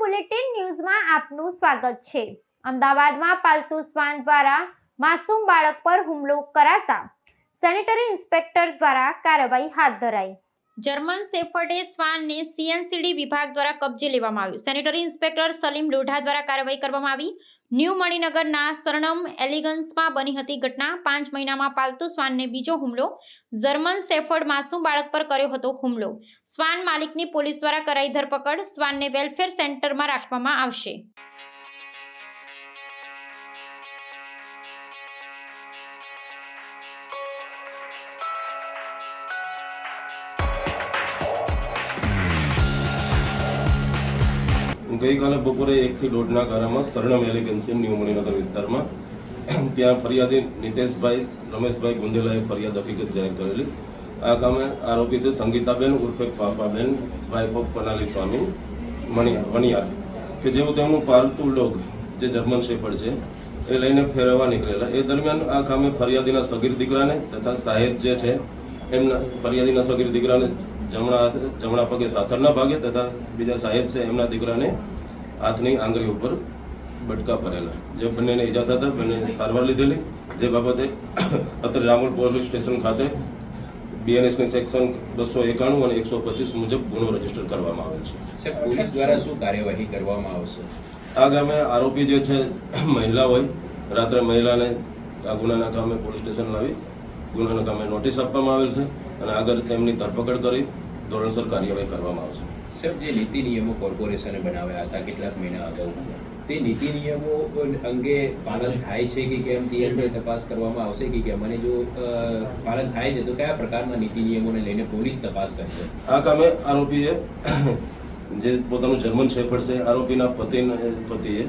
Bulletin ન્યૂઝમાં આપનું સ્વાગત છે. અમદાવાદમાં પાલતુ શ્વાન દ્વારા માસૂમ બાળક પર હુમલો કરાતા સેનેટરી ઇન્સ્પેક્ટર દ્વારા કાર્યવાહી હાથ ધરાઈ. જર્મન સેફર્ડે શ્વાનને સીએનસીડી વિભાગ દ્વારા કબજે લેવામાં આવ્યું. સેનેટરી ઇન્સ્પેક્ટર સલીમ લોઢા દ્વારા કાર્યવાહી કરવામાં આવી. ન્યૂ મણિનગરના સરણમ એલિગન્સમાં બની હતી ઘટના. પાંચ મહિનામાં પાલતુ શ્વાનને બીજો હુમલો. જર્મન સેફર્ડ માસૂમ બાળક પર કર્યો હતો હુમલો. શ્વાન માલિકની પોલીસ દ્વારા કરાઈ ધરપકડ. શ્વાનને વેલફેર સેન્ટરમાં રાખવામાં આવશે. ગઈકાલે બપોરે એકથી દોઢના ગારામાં સરણમ એલિગન્સી ન્યૂ મણિનગર વિસ્તારમાં ત્યાં ફરિયાદી નિતેશભાઈ, રમેશભાઈ ગુંદેલાએ ફરિયાદ હકીકત જાહેર કરેલી. આ કામે આરોપી છે સંગીતાબેન ઉર્ફે પાપાબેન વાઇફ ઓફ પનાલી સ્વામી વણિયાર કે જેઓ તેમનું પાલતુ ડોગ જે જર્મન શેફર્ડ છે, એ લઈને ફેરવવા નીકળેલા. એ દરમિયાન આ કામે ફરિયાદીના સગીર દીકરાને તથા સાહેબ જે છે, એમના ફરિયાદીના સગીર દીકરાને જમણા જમણા પગે સાથળના ભાગે તથા બીજા સાહેબ છે એમના દીકરાને હાથની આંગળી ઉપર બટકા ભરેલા. જે બંનેને ઈજા થતા બંને સારવાર લીધેલી. જે બાબતે અત્રે રામોલ પોલીસ સ્ટેશન ખાતે બીએનએસની સેક્શન બસો એકાણું અને એકસો પચીસ મુજબ ગુનો રજિસ્ટર કરવામાં આવેલ છે. પોલીસ દ્વારા શું કાર્યવાહી કરવામાં આવશે? આ ગામે આરોપી જે છે મહિલા હોય રાત્રે મહિલાને આ ગુનાના કામે પોલીસ સ્ટેશન લાવી ગુનાના કામે નોટિસ આપવામાં આવેલ છે. અને આગળ તેમની ધરપકડ કરી ધોરણસર કાર્યવાહી કરવામાં આવશે. સાહેબ જે નીતિ નિયમો કોર્પોરેશને બનાવ્યા હતા કેટલાક મહિના અગાઉ તે નીતિ નિયમો અંગે પાલન થાય છે કે કેમ? તે અંગે તપાસ કરવામાં આવશે કે કેમ? અને જો પાલન થાય છે તો કયા પ્રકારના નીતિ નિયમોને લઈને પોલીસ તપાસ કરશે? આ કામે આરોપીએ જે પોતાનું જર્મન શેફર્ડ છે આરોપીના પતિને પતિએ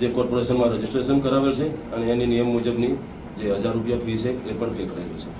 જે કોર્પોરેશનમાં રજીસ્ટ્રેશન કરાવેલ છે અને એની નિયમ મુજબની જે હજાર રૂપિયા ફી છે એ પણ પે કરેલું છે.